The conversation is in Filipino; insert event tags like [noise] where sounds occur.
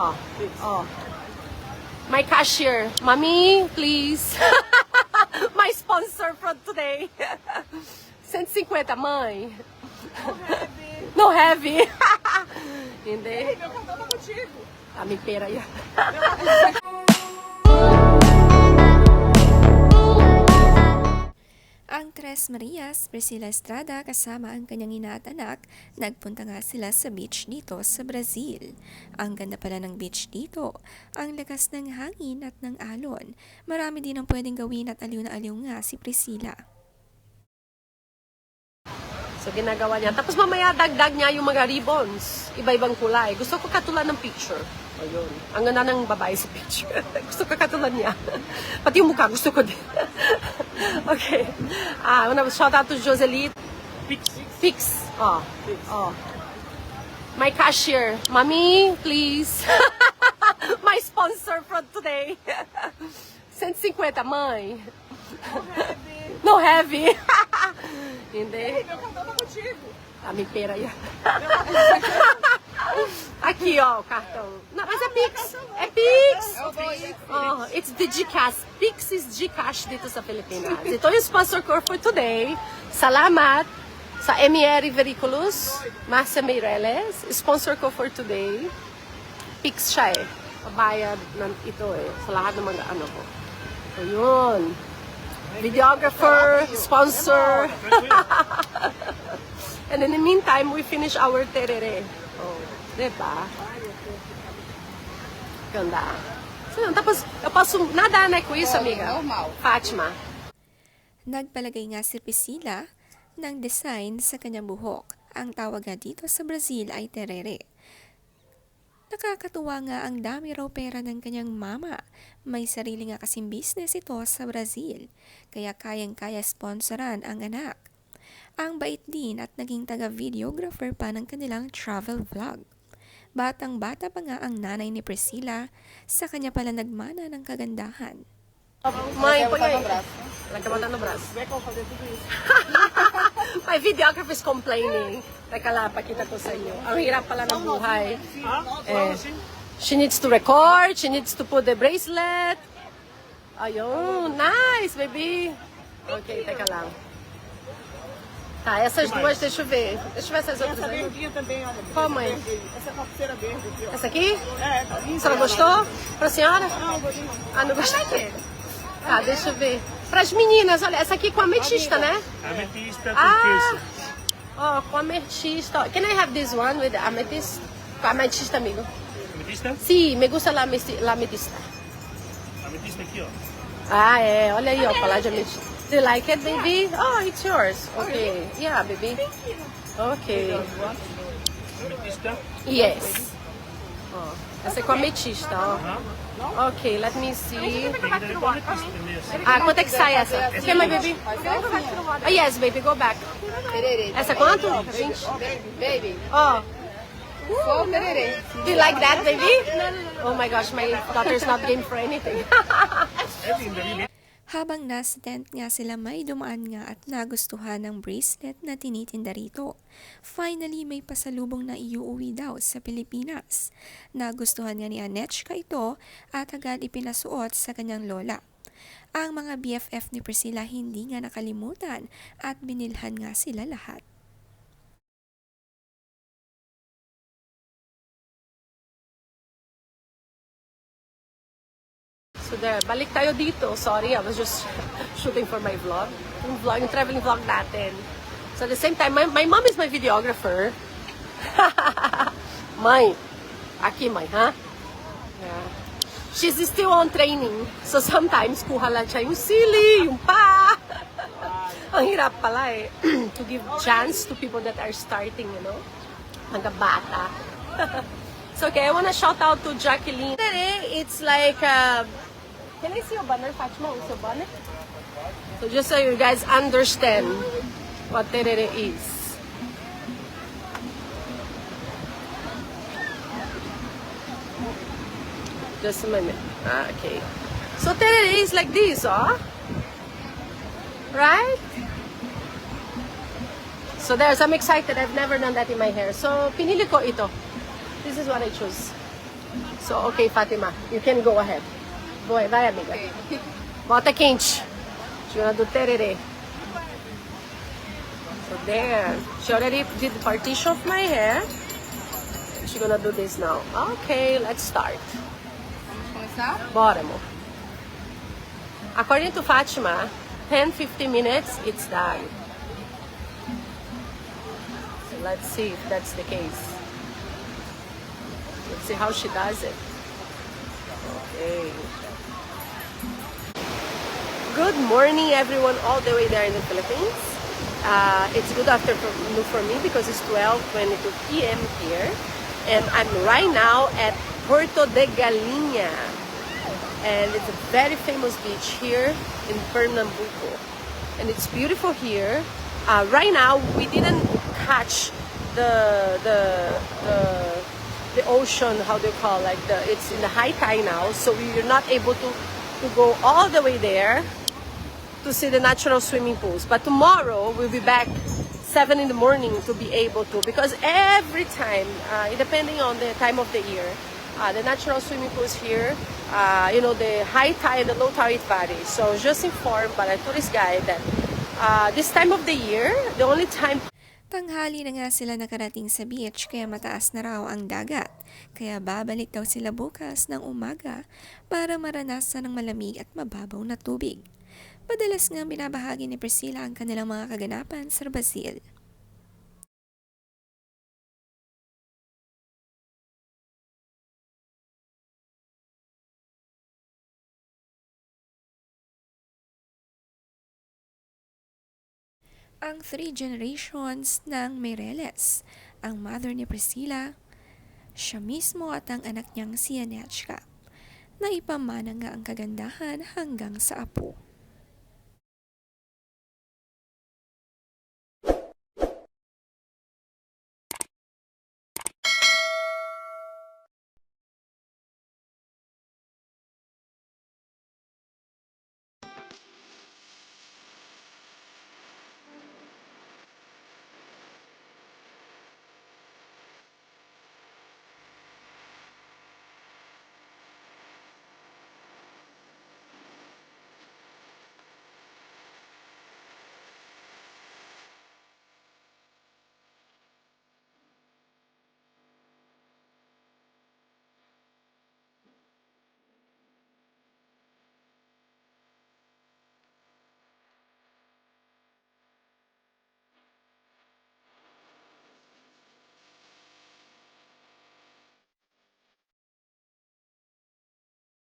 Oh, oh. My cashier. Mommy, please. [laughs] My sponsor from today. [laughs] 150, mãe. No heavy. Hindi. [laughs] Meu cartão tá contigo. Ah, may pera yan. Tres Marias, Priscilla Estrada kasama ang kanyang ina at anak, nagpunta nga sila sa beach dito sa Brazil. Ang ganda pala ng beach dito, ang lakas ng hangin at ng alon. Marami din ang pwedeng gawin at aliw na aliw nga si Priscilla. So, ginagawa niya. Tapos mamaya dagdag niya yung mga ribbons. Iba-ibang kulay. Gusto ko katulad ng picture. Ayun. Ang ganda ng babae sa picture. [laughs] gusto ko katulad niya. Pati yung mukha, gusto ko din. [laughs] okay. Ah, una, shout out to Joseline. Pix. Pix. Oh. Oh. My cashier. Mommy, please. [laughs] My sponsor from today. 150, mãe. No heavy. Hindi. Meu cartão tá contigo. Ah, may pera yan. Aqui, ó, o cartão. Não, mas é Pix. É Pix. Oh, it's Digicash. Pix is Gcash dito sa Pilipinas. Ito yung sponsor ko for today. Salamat sa MR Vehiculous, Marcia Meireles. Sponsor ko for today. Pix siya eh. Pabayad ng ito eh. Sa lahat ng mga ano ko. So, yun. Videographer, sponsor. [laughs] And in the meantime, we finish our terere. Oh, diba? Ganda. So, yun. Tapos, tapos nadanay ko isso, amiga. normal. Fatima. Nagpalagay nga si Priscilla ng design sa kanyang buhok. Ang tawag nga dito sa Brazil ay terere. Nakakatuwa nga ang dami raw pera ng kanyang mama. May sarili nga kasing business ito sa Brazil, kaya kayang-kaya sponsoran ang anak. Ang bait din at naging taga-videographer pa ng kanilang travel vlog. Batang-bata pa nga ang nanay ni Priscilla, sa kanya pala nagmana ng kagandahan. Mãe, põe aí. Ela. My videographer is complaining. Teka lang, pakita ko sa inyo. Ang hirap pala ng buhay. Eh, she needs to record, she needs to put the bracelet. Ayun, nice, baby. Okay, teka lang. Tá, essas duas, deixa eu ver. Deixa eu ver essas outras Essa aí. verdinha também, olha. Qual, mãe? Essa pulseira verde aqui, ó. Essa aqui? É, tá A linda. senhora gostou? Pra senhora? Não, gordinho. Ah, não gostou? Tá, deixa eu ver. Pras meninas, olha, essa aqui com ametista, né? Ametista Ah, turquesa. oh, com ametista. Can I have this one with the amethyst? Com ametista, amigo. Ametista? Sim, me gusta la ametista. Ametista aqui, ó. Ah, é. Olha aí, ó, falar de ametista. Do you like it, baby? Oh, it's yours. Okay. Yeah, baby. Okay. Ametista. Yes. Ó, essa é com ametista, ó. Ok, let me see. Ah, quanto é que sai essa? Quer, my baby? Ah, yes, baby, go back. Essa quanto? 20? Baby, Oh, só o tererê. do you like that, baby? Oh my gosh, my daughter's not game for anything. [laughs] Habang nasa tent nga sila may dumaan nga at nagustuhan ng bracelet na tinitinda rito. Finally, may pasalubong na iuuwi daw sa Pilipinas. Nagustuhan nga ni Anechka ito at agad ipinasuot sa kanyang lola. Ang mga BFF ni Priscilla hindi nga nakalimutan at binilhan nga sila lahat. So there, balik tayo dito. Sorry, I was just shooting for my vlog. Yung vlog, yung traveling vlog natin. So at the same time, my, my mom is my videographer. mãe. Aqui, mãe, ha? Yeah. She's still on training. So sometimes, kuha lang siya yung sili, yung pa. [laughs] Ang hirap pala eh. [clears throat] to give chance to people that are starting, you know? Mga bata. [laughs] so okay, I wanna shout out to Jacqueline. It's like, uh, can I see your banner, Fatima? Your banner? So just so you guys understand what terere is. Just a minute. Ah, okay. So terere is like this, oh. Right? So there's, I'm excited. I've never done that in my hair. So pinili ko ito. This is what I chose. So, okay, Fatima, you can go ahead. Ahead, vai, amiga. Bota quente. Gonna do tererê. So there. She already did the partition of my hair. She's gonna do this now. Okay, let's start. Vamos começar? Bora, amor. According to Fatima, 10, 15 minutes, it's done. So let's see if that's the case. Let's see how she does it. Good morning, everyone, all the way there in the Philippines. Uh, it's good afternoon for me because it's 12:22 p.m. here, and I'm right now at Puerto de Galinha, and it's a very famous beach here in Pernambuco, and it's beautiful here. Uh, right now, we didn't catch the the the the ocean. How do you call it? like the? It's in the high tide now, so we're not able to to go all the way there to see the natural swimming pools. But tomorrow we'll be back seven in the morning to be able to because every time, uh, depending on the time of the year, uh, the natural swimming pools here, uh, you know, the high tide the low tide varies. So just informed by a tourist guide that uh, this time of the year, the only time Tanghali na nga sila nakarating sa beach kaya mataas na raw ang dagat. Kaya babalik daw sila bukas ng umaga para maranasan ng malamig at mababaw na tubig. Madalas nga binabahagi ni Priscilla ang kanilang mga kaganapan sa Brazil. ang three generations ng Meireles, ang mother ni Priscilla, siya mismo at ang anak niyang si Anechka. Naipamana nga ang kagandahan hanggang sa apo.